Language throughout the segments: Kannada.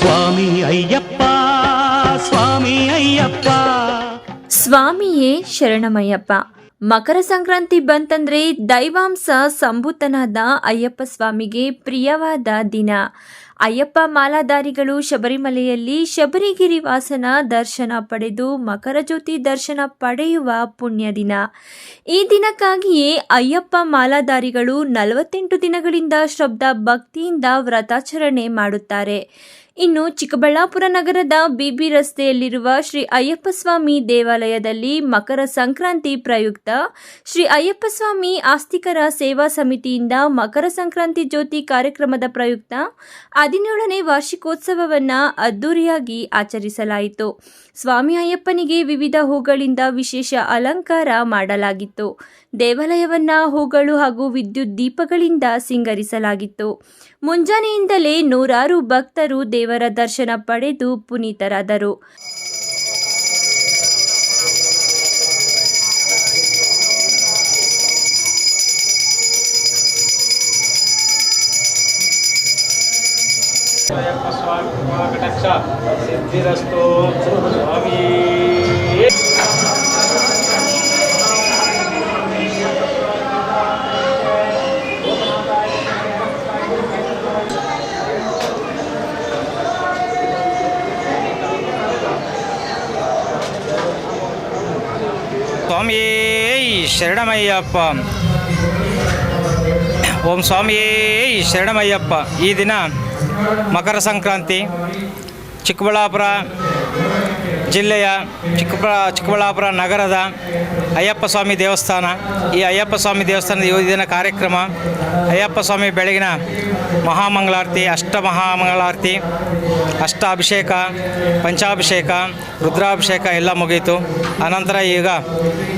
ಸ್ವಾಮಿ ಅಯ್ಯಪ್ಪ ಸ್ವಾಮಿ ಅಯ್ಯಪ್ಪ. ಸ್ವಾಮಿಯೇ ಶರಣಮಯ್ಯಪ್ಪ. ಮಕರ ಸಂಕ್ರಾಂತಿ ಬಂತಂದ್ರೆ ದೈವಾಂಸ ಸಂಭೂತನಾದ ಅಯ್ಯಪ್ಪ ಸ್ವಾಮಿಗೆ ಪ್ರಿಯವಾದ ದಿನ. ಅಯ್ಯಪ್ಪ ಮಾಲಾಧಾರಿಗಳು ಶಬರಿಮಲೆಯಲ್ಲಿ ಶಬರಿಗಿರಿ ವಾಸನ ದರ್ಶನ ಪಡೆದು ಮಕರ ಜ್ಯೋತಿ ದರ್ಶನ ಪಡೆಯುವ ಪುಣ್ಯ ದಿನ. ಈ ದಿನಕ್ಕಾಗಿಯೇ ಅಯ್ಯಪ್ಪ ಮಾಲಾಧಾರಿಗಳು ನಲವತ್ತೆಂಟು ದಿನಗಳಿಂದ ಶ್ರದ್ಧಾ ಭಕ್ತಿಯಿಂದ ವ್ರತಾಚರಣೆ ಮಾಡುತ್ತಾರೆ. ಇನ್ನು ಚಿಕ್ಕಬಳ್ಳಾಪುರ ನಗರದ ಬಿಬಿ ರಸ್ತೆಯಲ್ಲಿರುವ ಶ್ರೀ ಅಯ್ಯಪ್ಪಸ್ವಾಮಿ ದೇವಾಲಯದಲ್ಲಿ ಮಕರ ಸಂಕ್ರಾಂತಿ ಪ್ರಯುಕ್ತ ಶ್ರೀ ಅಯ್ಯಪ್ಪ ಸ್ವಾಮಿ ಆಸ್ತಿಕರ ಸೇವಾ ಸಮಿತಿಯಿಂದ ಮಕರ ಸಂಕ್ರಾಂತಿ ಜ್ಯೋತಿ ಕಾರ್ಯಕ್ರಮದ ಪ್ರಯುಕ್ತ ಹದಿನೇಳನೇ ವಾರ್ಷಿಕೋತ್ಸವವನ್ನು ಅದ್ದೂರಿಯಾಗಿ ಆಚರಿಸಲಾಯಿತು. ಸ್ವಾಮಿ ಅಯ್ಯಪ್ಪನಿಗೆ ವಿವಿಧ ಹೂಗಳಿಂದ ವಿಶೇಷ ಅಲಂಕಾರ ಮಾಡಲಾಗಿತ್ತು. ದೇವಾಲಯವನ್ನ ಹೂಗಳು ಹಾಗೂ ವಿದ್ಯುತ್ ದೀಪಗಳಿಂದ ಸಿಂಗರಿಸಲಾಗಿತ್ತು. ಮುಂಜಾನೆಯಿಂದಲೇ ನೂರಾರು ಭಕ್ತರು ದೇವರ ದರ್ಶನ ಪಡೆದು ಪುನೀತರಾದರು. ಸ್ವಾಮಿಯೇ ಶರಣಮಯ್ಯಪ್ಪ. ಓಂ ಸ್ವಾಮಿಯೇ ಶರಣಮಯ್ಯಪ್ಪ. ಈ ದಿನ ಮಕರ ಸಂಕ್ರಾಂತಿ ಚಿಕ್ಕಬಳ್ಳಾಪುರ ಜಿಲ್ಲೆಯ ಚಿಕ್ಕಬ, ಚಿಕ್ಕಬಳ್ಳಾಪುರ ನಗರದ ಅಯ್ಯಪ್ಪ ಸ್ವಾಮಿ ದೇವಸ್ಥಾನ. ಈ ಅಯ್ಯಪ್ಪ ಸ್ವಾಮಿ ದೇವಸ್ಥಾನದ ದಿನ ಕಾರ್ಯಕ್ರಮ. ಅಯ್ಯಪ್ಪ ಸ್ವಾಮಿ ಬೆಳಗಿನ ಮಹಾಮಂಗಳಾರತಿ, ಅಷ್ಟ ಮಹಾಮಂಗಳಾರತಿ ಅಷ್ಟಾಭಿಷೇಕ ಪಂಚಾಭಿಷೇಕ, ರುದ್ರಾಭಿಷೇಕ ಎಲ್ಲ ಮುಗಿಯಿತು ಅನಂತರ ಈಗ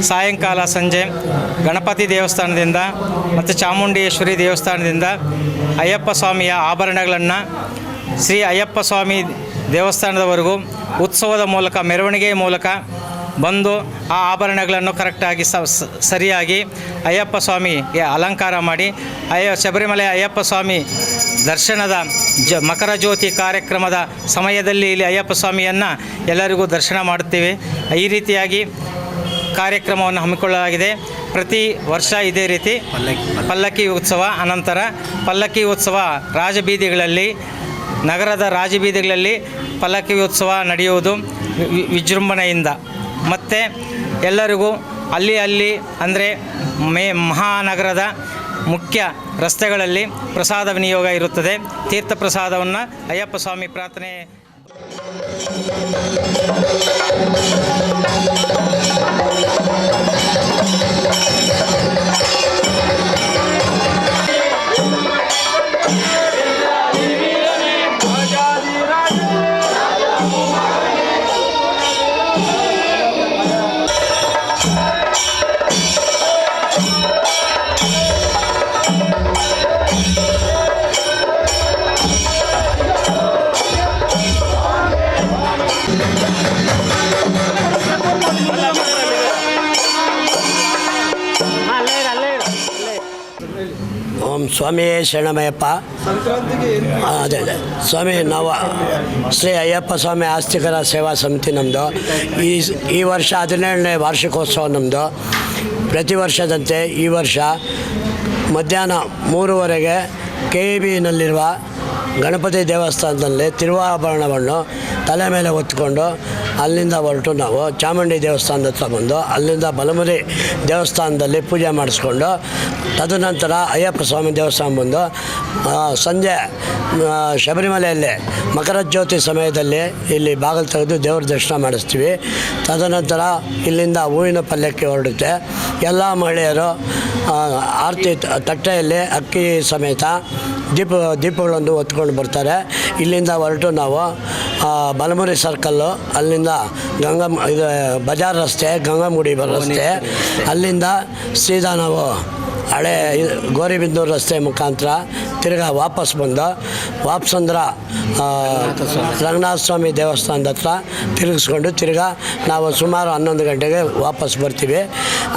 ಸಾಯಂಕಾಲ ಸಂಜೆ ಗಣಪತಿ ದೇವಸ್ಥಾನದಿಂದ ಮತ್ತು ಚಾಮುಂಡೇಶ್ವರಿ ದೇವಸ್ಥಾನದಿಂದ ಅಯ್ಯಪ್ಪ ಸ್ವಾಮಿಯ ಆಭರಣಗಳನ್ನು ಶ್ರೀ ಅಯ್ಯಪ್ಪ ಸ್ವಾಮಿ ದೇವಸ್ಥಾನದವರೆಗೂ ಉತ್ಸವದ ಮೂಲಕ ಮೆರವಣಿಗೆ ಮೂಲಕ ಬಂದು ಆ ಆಭರಣಗಳನ್ನು ಕರೆಕ್ಟಾಗಿ ಸರಿಯಾಗಿ ಅಯ್ಯಪ್ಪ ಸ್ವಾಮಿಗೆ ಅಲಂಕಾರ ಮಾಡಿ ಅಯ್ಯ ಶಬರಿಮಲೆ ಅಯ್ಯಪ್ಪ ಸ್ವಾಮಿ ದರ್ಶನದ ಜ ಮಕರ ಜ್ಯೋತಿ ಕಾರ್ಯಕ್ರಮದ ಸಮಯದಲ್ಲಿ ಇಲ್ಲಿ ಅಯ್ಯಪ್ಪ ಸ್ವಾಮಿಯನ್ನು ಎಲ್ಲರಿಗೂ ದರ್ಶನ ಮಾಡುತ್ತೇವೆ. ಈ ರೀತಿಯಾಗಿ ಕಾರ್ಯಕ್ರಮವನ್ನು ಹಮ್ಮಿಕೊಳ್ಳಲಾಗಿದೆ. ಪ್ರತಿ ವರ್ಷ ಇದೇ ರೀತಿ ಪಲ್ಲಕ್ಕಿ ಉತ್ಸವ ಅನಂತರ ಪಲ್ಲಕ್ಕಿ ಉತ್ಸವ ರಾಜಬೀದಿಗಳಲ್ಲಿ ನಗರದ ರಾಜಬೀದಿಗಳಲ್ಲಿ ಪಲ್ಲಕ್ಕಿ ಉತ್ಸವ ನಡೆಯುವುದು ವಿಜೃಂಭಣೆಯಿಂದ. ಮತ್ತು ಎಲ್ಲರಿಗೂ ಅಲ್ಲಿ ಅಲ್ಲಿ ಅಂದರೆ ಮೇ, ಮಹಾನಗರದ ಮುಖ್ಯ ರಸ್ತೆಗಳಲ್ಲಿ ಪ್ರಸಾದ ವಿನಿಯೋಗ ಇರುತ್ತದೆ. ತೀರ್ಥ ಪ್ರಸಾದವನ್ನು ಅಯ್ಯಪ್ಪ ಸ್ವಾಮಿ ಪ್ರಾರ್ಥನೆ ಸ್ವಾಮಿಯೇ ಶರಣಮಯ್ಯಪ್ಪ. ಅದೇ ಅದೇ. ಸ್ವಾಮಿ ನವ ಶ್ರೀ ಅಯ್ಯಪ್ಪ ಸ್ವಾಮಿ ಆಸ್ತಿಕರ ಸೇವಾ ಸಮಿತಿ ನಮ್ಮದು ಈ ಈ ವರ್ಷ ಹದಿನೇಳನೇ ವಾರ್ಷಿಕೋತ್ಸವ ನಮ್ಮದು ಪ್ರತಿ ವರ್ಷದಂತೆ ಈ ವರ್ಷ ಮಧ್ಯಾಹ್ನ ಮೂರುವರೆಗೆ ಕೆ ಇ ಬಿನಲ್ಲಿರುವ ಗಣಪತಿ ದೇವಸ್ಥಾನದಲ್ಲಿ ತಿರುವಾಭರಣವನ್ನು ತಲೆ ಮೇಲೆ ಹೊತ್ಕೊಂಡು ಅಲ್ಲಿಂದ ಹೊರಟು ನಾವು ಚಾಮುಂಡಿ ದೇವಸ್ಥಾನದ ಹತ್ರ ಬಂದು ಅಲ್ಲಿಂದ ಬಲಮುರಿ ದೇವಸ್ಥಾನದಲ್ಲಿ ಪೂಜೆ ಮಾಡಿಸ್ಕೊಂಡು, ತದನಂತರ ಅಯ್ಯಪ್ಪ ಸ್ವಾಮಿ ದೇವಸ್ಥಾನ ಬಂದು ಸಂಜೆ ಶಬರಿಮಲೆಯಲ್ಲಿ ಮಕರ ಜ್ಯೋತಿ ಸಮಯದಲ್ಲಿ ಇಲ್ಲಿ ಬಾಗಿಲು ತೆಗೆದು ದೇವ್ರ ದರ್ಶನ ಮಾಡಿಸ್ತೀವಿ. ತದನಂತರ ಇಲ್ಲಿಂದ ಹೂವಿನ ಪಲ್ಯಕ್ಕೆ ಹೊರಡುತ್ತೆ. ಎಲ್ಲ ಮಹಿಳೆಯರು ಆರತಿ ತಟ್ಟೆಯಲ್ಲಿ ಅಕ್ಕಿ ಸಮೇತ ದೀಪ ದೀಪಗಳನ್ನು ಹೊತ್ಕೊಂಡು ಬರ್ತಾರೆ. ಇಲ್ಲಿಂದ ಹೊರಟು ನಾವು ಬಲಮುರಿ ಸರ್ಕಲ್ಲು ಅಲ್ಲಿಂದ ಗಂಗಮ್ ಇದು ಬಜಾರ್ ರಸ್ತೆ ಗಂಗಾಮುಡಿ ರಸ್ತೆ ಅಲ್ಲಿಂದ ಸೀದಾ ನಾವು ಹಳೆ ಇದು ಗೋರಿಬಿದನೂರು ರಸ್ತೆ ಮುಖಾಂತರ ತಿರ್ಗಾ ವಾಪಸ್ ಬಂದು ವಾಪಸ್ ಅಂದ್ರ ರಂಗನಾಥ ಸ್ವಾಮಿ ದೇವಸ್ಥಾನದ ಹತ್ರ ತಿರುಗಿಸ್ಕೊಂಡು ತಿರ್ಗಾ ನಾವು ಸುಮಾರು ಹನ್ನೊಂದು ಗಂಟೆಗೆ ವಾಪಸ್ ಬರ್ತೀವಿ.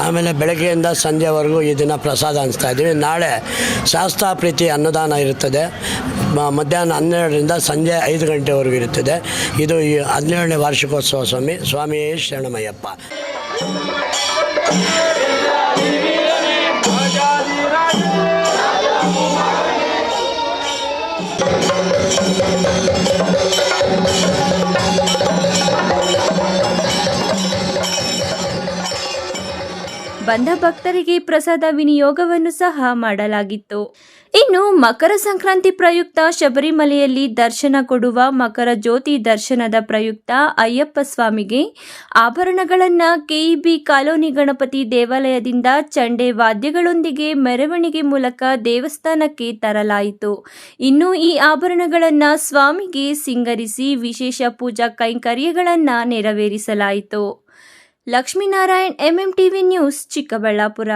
ಆಮೇಲೆ ಬೆಳಗ್ಗೆಯಿಂದ ಸಂಜೆವರೆಗೂ ಈ ದಿನ ಪ್ರಸಾದ ಅನಿಸ್ತಾ ಇದ್ದೀವಿ. ನಾಳೆ ಶಾಸ್ತ್ರ ಪ್ರೀತಿ ಅನ್ನದಾನ ಇರುತ್ತದೆ. ಮಧ್ಯಾಹ್ನ ಹನ್ನೆರಡರಿಂದ ಸಂಜೆ ಐದು ಗಂಟೆವರೆಗೂ ಇರುತ್ತದೆ ಇದು ಈ ಹನ್ನೆರಡನೇ ವಾರ್ಷಿಕೋತ್ಸವ ಸ್ವಾಮಿ ಸ್ವಾಮಿಯೇ ಶರಣಮಯ್ಯಪ್ಪ ಬಂದ ಭಕ್ತರಿಗೆ ಪ್ರಸಾದ ವಿನಿಯೋಗವನ್ನು ಸಹ ಮಾಡಲಾಗಿತ್ತು. ಇನ್ನು ಮಕರ ಸಂಕ್ರಾಂತಿ ಪ್ರಯುಕ್ತ ಶಬರಿಮಲೆಯಲ್ಲಿ ದರ್ಶನ ಕೊಡುವ ಮಕರ ಜ್ಯೋತಿ ದರ್ಶನದ ಪ್ರಯುಕ್ತ ಅಯ್ಯಪ್ಪ ಸ್ವಾಮಿಗೆ ಆಭರಣಗಳನ್ನು ಕೆಇಬಿ ಕಾಲೋನಿ ಗಣಪತಿ ದೇವಾಲಯದಿಂದ ಚಂಡೆ ವಾದ್ಯಗಳೊಂದಿಗೆ ಮೆರವಣಿಗೆ ಮೂಲಕ ದೇವಸ್ಥಾನಕ್ಕೆ ತರಲಾಯಿತು. ಇನ್ನು ಈ ಆಭರಣಗಳನ್ನು ಸ್ವಾಮಿಗೆ ಸಿಂಗರಿಸಿ ವಿಶೇಷ ಪೂಜಾ ಕೈಂಕರ್ಯಗಳನ್ನು ನೆರವೇರಿಸಲಾಯಿತು. Lakshminarayan MM TV news Chikkaballapur.